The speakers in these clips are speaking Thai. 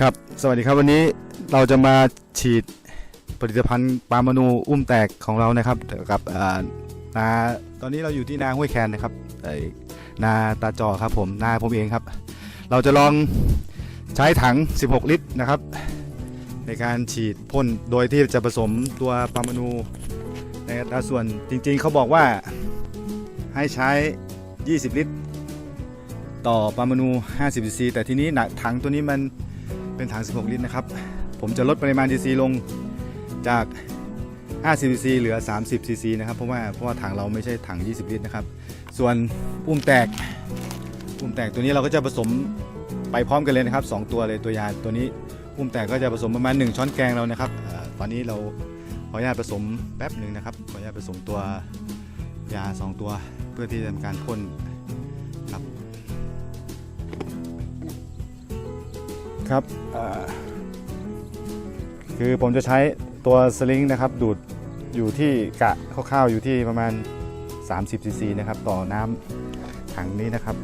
ครับ สวัสดีครับวันนี้เราจะมาฉีดผลิตภัณฑ์ปลามานูอุ้มแตกของเรานะครับกับนาตอนนี้เราอยู่ที่นาห้วยแคนนะครับนาตาจอครับผมนาผมเองครับ เราจะลองใช้ถัง 16 ลิตรนะครับ ในการฉีดพ่นโดยที่จะผสมตัวปลามานูในอัตราส่วนจริงๆเขาบอกว่าให้ใช้ 20 ลิตร ต่อปลามานู50 cc แต่ทีนี้หนักถังตัวนี้มัน เป็นถัง 16 ลิตรนะครับ ผมจะลดปริมาณ cc ลงจาก 50 cc เหลือ 30 cc นะครับ เพราะว่าเพราะว่าถังเราไม่ใช่ถัง 20 ลิตรนะครับ ส่วนอุ้มแตกอุ้มแตกตัวนี้เราก็จะผสมไปพร้อมกันเลยนะครับ 2 ตัวเลยตัวยาตัวนี้อุ้มแตกก็จะผสมประมาณ 1 ช้อนแกงเรานะครับอตอนนี้เราขออนุญาตผสมแป๊บหนึ่งนะครับ ขออนุญาตผสมตัวยา 2 ตัวเพื่อที่จะทำการพ่น ครับเอ่อคือผมจะใช้ตัวสลิงนะครับดูดอยู่ที่กะคร่าวๆอยู่ที่ประมาณ 30ซีซีนะครับต่อน้ำถังนี้นะครับ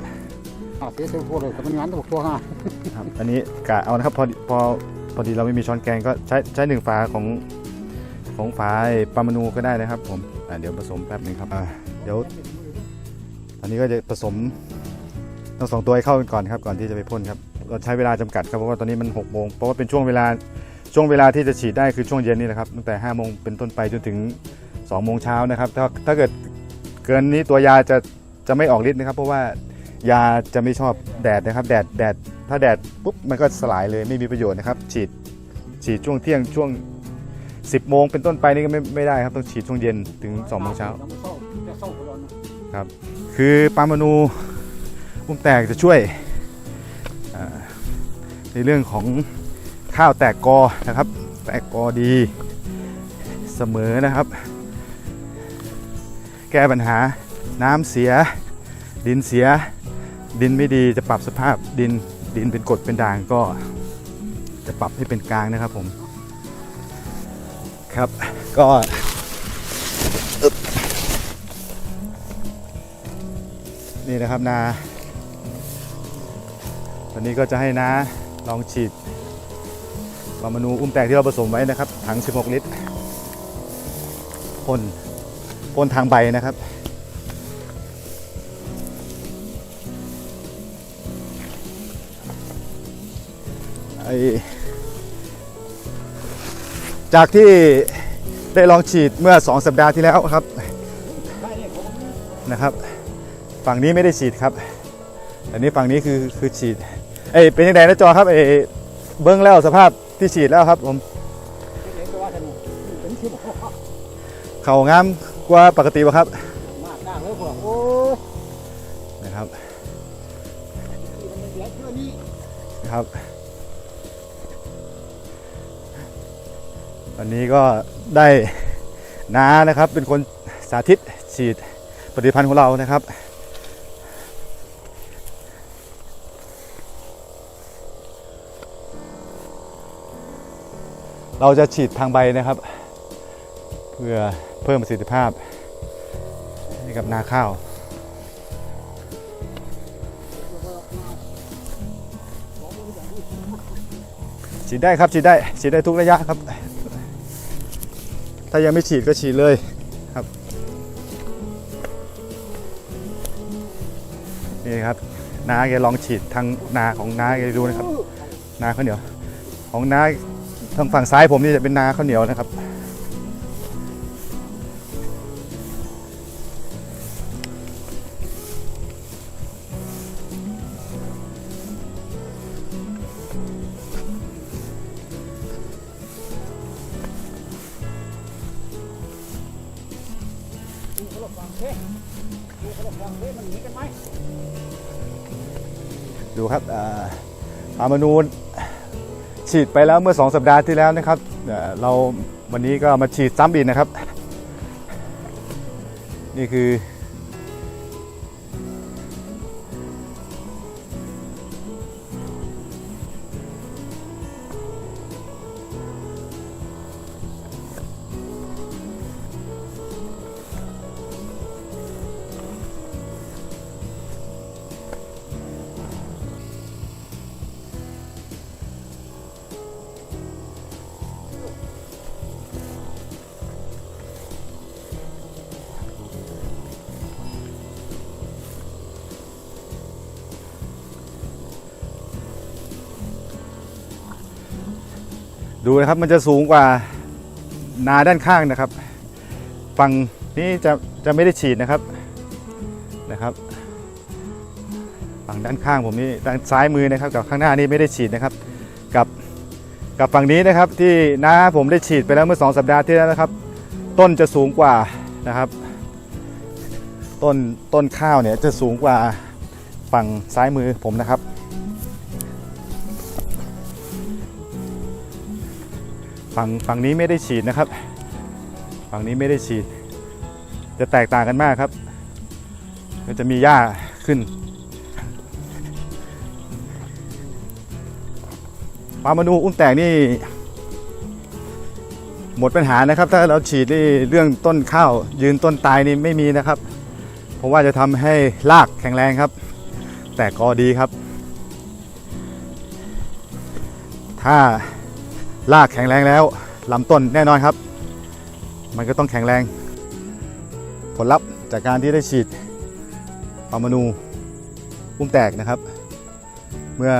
อะเสียเสียพวกเลยแต่มันงานตัวพวกฮะครับอันนี้กะเอานะครับพอพอพอดีเราไม่มีช้อนแกงก็ใช้ใช้หนึ่งฝาของของฝาไอ้ปลามานูก็ได้นะครับผมอะเดี๋ยวผสมแป๊บหนึงครับอะเดี๋ยวตอนนี้ก็จะผสมทั้งสองตัวให้เข้ากันก่อนครับก่อนที่จะไปพ่นครับ เราใช้เวลาจำกัดครับเพราะว่าตอนนี้มัน6โมงเพราะว่าเป็นช่วงเวลาช่วงเวลาที่จะฉีดได้คือช่วงเย็นนี่แหละครับตั้งแต่5โมงเป็นต้นไปจนถึง2โมงเช้านะครับถ้าถ้าเกิดเกินนี้ตัวยาจะจะไม่ออกฤทธิ์นะครับ เพราะว่ายาจะไม่ชอบแดดนะครับ แดดแดดถ้าแดดปุ๊บมันก็สลายเลยไม่มีประโยชน์นะครับ ฉีดฉีดช่วงเที่ยงช่วง 10โมงเป็นต้นไปนี่ก็ไม่ไม่ได้ครับต้องฉีดช่วงเย็นถึง2โมงเช้าจะเศร้าไปแล้วนะคือปามานูอุ้มแตกจะช่วย ในเรื่องของข้าวแตกกอนะครับ แตกกอดีเสมอนะครับ แก้ปัญหาน้ำเสีย ดินเสีย ดินไม่ดีจะปรับสภาพดินดินเป็นกรดเป็นด่างก็จะปรับให้เป็นกลางนะครับผมครับก็นี่นะครับนา ตอนนี้ก็จะให้นาลองฉีดปามานูอุ้มแตกที่เราผสมไว้นะครับถัง 16 ลิตรพ่นพ่นทางใบนะครับไอจากที่ได้ลองฉีดเมื่อ 2 สัปดาห์ที่แล้วครับนะครับ ฝั่งนี้ไม่ได้ฉีดครับอันนี้ฝั่งนี้คือคือฉีด เอ้ยเป็นยังไงนะจอครับเอ้ยเบิ้งแล้วสภาพที่ฉีดแล้วครับผมเข่างามกว่าปกติป่ะครับมากกล้าเลยพวกโอ้นะครับนะครับวันนี้ก็ได้น้านะครับเป็นคนสาธิตฉีดผลิตภัณฑ์ของเรานะครับ เราจะฉีดทางใบนะครับ เพื่อเพิ่มประสิทธิภาพให้กับนาข้าวฉีดได้ครับฉีดได้ฉีดได้ทุกระยะครับ ถ้ายังไม่ฉีดก็ฉีดเลยครับนี่ครับน้าแกลองฉีดทางนาของน้าแกดูนะครับ นาข้าวเหนียวของน้า ทางฝั่งซ้ายผมนี่จะเป็นนาข้าวเหนียวนะครับ ดูครับอ่าอามานูน ฉีดไปแล้วเมื่อ 2 สัปดาห์ที่แล้วนะครับเอ่อเราวันนี้ก็มาฉีดซ้ำอีกนะครับ นี่คือ ดูนะครับมันจะสูงกว่านาด้านข้างนะครับ ฝั่งนี้จะจะไม่ได้ฉีดนะครับนะครับ ฝั่งด้านข้างผมนี่ด้านซ้ายมือนะครับ กับข้างหน้านี่ไม่ได้ฉีดนะครับ กับกับฝั่งนี้นะครับที่น้าผมได้ฉีดไปแล้วเมื่อสองสัปดาห์ที่แล้วนะครับ ต้นจะสูงกว่านะครับ ต้นต้นข้าวเนี่ยจะสูงกว่าฝั่งซ้ายมือผมนะครับ ฝั่งฝั่งนี้ไม่ได้ฉีดนะครับ ฝั่งนี้ไม่ได้ฉีด จะแตกต่างกันมากครับก็จะมีหญ้าขึ้นปลามานูอุ้มแตกนี่ หมดปัญหานะครับ ถ้าเราฉีดนี่เรื่องต้นข้าว ยืนต้นตายนี่ไม่มีนะครับ เพราะว่าจะทำให้รากแข็งแรงครับ แต่กอดีครับ ถ้า รากแข็งแรงแล้วลำต้นแน่นอนครับ มันก็ต้องแข็งแรง ผลลัพธ์จากการที่ได้ฉีดปามานูอุ้มแตกนะครับ เมื่อ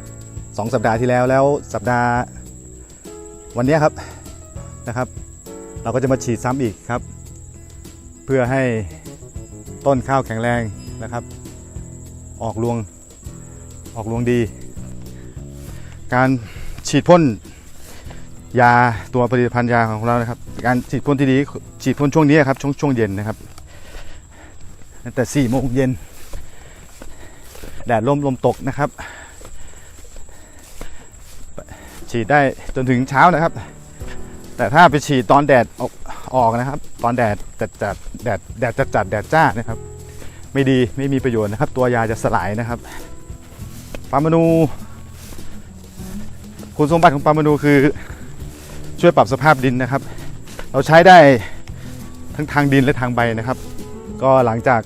2 สัปดาห์ที่แล้วแล้วสัปดาห์วันนี้ครับนะครับ เราก็จะมาฉีดซ้ำอีกครับ เพื่อให้ต้นข้าวแข็งแรงนะครับ ออกรวงออกรวงดี การฉีดพ่น ยาตัวผลิตภัณฑ์ยาของเรานะครับ การฉีดพ่นที่ดีฉีดพ่นช่วงนี้ครับช่วงช่วงเย็นนะครับแตั้งแต่โมงเย็นแดดลมลมตกนะครับ ฉีดได้จนถึงเช้านะครับ แต่ถ้าไปฉีดตอนแดดออกออกนะครับ ตอนแดดจัดจัดแดดแดดจัดจัดแดดจ้านะครับ ไม่ดีไม่มีประโยชน์นะครับ ตัวยาจะสลายนะครับปามานูคุณสมบัติของปามานูคือ ช่วยปรับสภาพดินนะครับ เราใช้ได้ทั้งทางดินและทางใบนะครับ ก็หลังจาก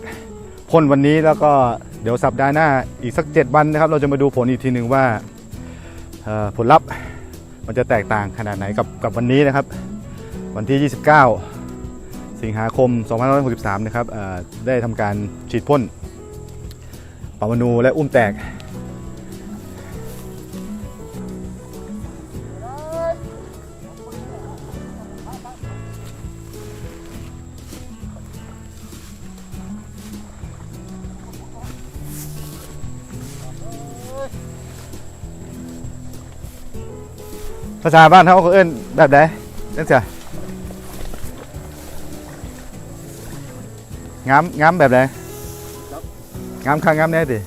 พ่นวันนี้แล้วก็เดี๋ยวสัปดาห์หน้าอีกสัก 7 วันนะครับ เราจะมาดูผลอีกทีหนึ่งว่าผลลัพธ์มันจะแตกต่างขนาดไหนกับกับวันนี้นะครับ วันที่ 29 สิงหาคม 2563 นะครับได้ทำการฉีดพ่นปามานูและอุ้มแตก ภาษาบ้านเขาเขาเอิ้นแบบไหนนั่นเสียงามงามแบบไหนงามข้างงามแน่ดิ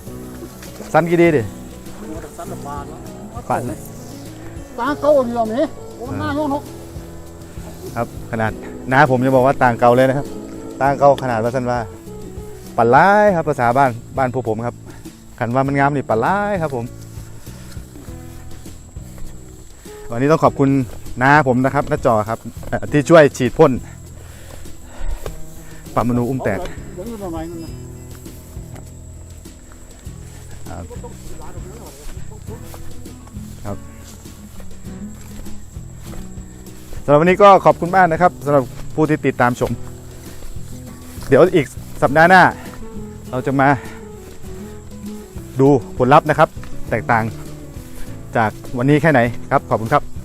สั้นกี่ดีดิสันละบาทแล้วปันตาเก่าอยู่แล้วแหมโอ้หน้าย้อนหกครับขนาดน้าผมจะบอกว่าต่างเก่าเลยนะครับต่างเก่าขนาดว่าสันว่าปันร้ายครับภาษาบ้านบ้านพวกผมครับ ขันว่ามันงามนี่ปันร้ายครับผม วันนี้ต้องขอบคุณน้าผมนะครับน้าจอครับที่ช่วยฉีดพ่นปามนูอุ้มแตกเดี๋ยวนี้ประมาณนั้นนะสำหรับวันนี้ก็ขอบคุณมากนะครับสำหรับผู้ที่ติดตามชม เดี๋ยวอีกสัปดาห์หน้า เราจะมา ดูผลลัพธ์นะครับ แตกต่างจากวันนี้แค่ไหนครับ ขอบคุณครับ